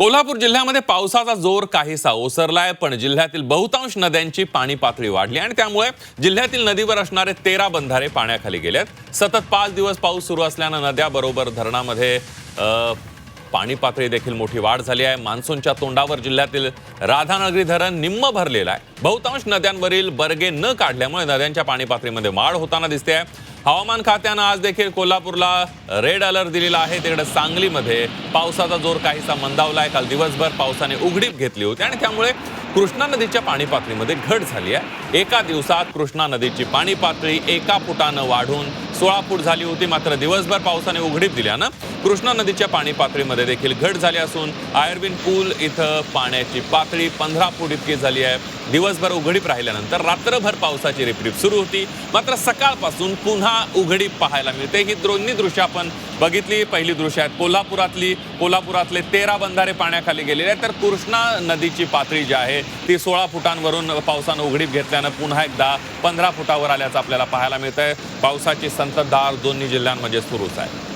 कोल्हापूर जिल्ह्यामध्ये पावसाचा जोर काहीसा ओसरलाय पण जिल्ह्यातील बहुतांश नद्यांची पाणी पातळी वाढली आणि त्यामुळे जिल्ह्यातील नदीवर असणारे तेरा बंधारे पाण्याखाली गेलेत. सतत पाच दिवस पाऊस सुरू असल्यानं नद्याबरोबर धरणामध्ये पाणी पातळी देखील मोठी वाढ झाली आहे. मान्सूनच्या तोंडावर जिल्ह्यातील राधानगरी धरण निम्म भरलेलं आहे. बहुतांश नद्यांवरील बर्गे न काढल्यामुळे नद्यांच्या पाणी पातळीमध्ये वाढ होताना दिसते आहे. हवामान खात्यानं आज देखील कोल्हापूरला रेड अलर्ट दिलेला आहे. तिकडे सांगलीमध्ये पावसाचा जोर काहीसा मंदावला आहे काल दिवसभर पावसाने उघडीप घेतली होती आणि त्यामुळे कृष्णा नदीच्या पाणी पातळीमध्ये घट झाली आहे. एका दिवसात कृष्णा नदीची पाणी पातळी एका फुटानं वाढून सोळा फूट झाली होती. मात्र दिवसभर पावसाने उघडीप दिल्यानं कृष्णा नदीच्या पाणी पातळीमध्ये देखील घट झाली असून आयर्विन पूल इथं पाण्याची पातळी पंधरा फूट इतकी झाली आहे. दिवसभर उघडीप राहिल्यानंतर रात्रभर पावसाची रिपरिप सुरू होती. मात्र सकाळपासून पुन्हा उघडीप पाहायला मिळते. ही दोन्ही दृश्य आपण बघितली. पहिली दृश्य आहेत कोल्हापुरातली. कोल्हापुरातले तेरा बंधारे पाण्याखाली गेलेले आहेत. तर कृष्णा नदीची पातळी जी आहे ती सोळा फुटांवरून पावसानं उघडीप घेतल्यानं पुन्हा एकदा पंधरा फुटावर आल्याचं आपल्याला पाहायला मिळतं आहे पावसाची संततधार दोन्ही जिल्ह्यांमध्ये सुरूच आहे.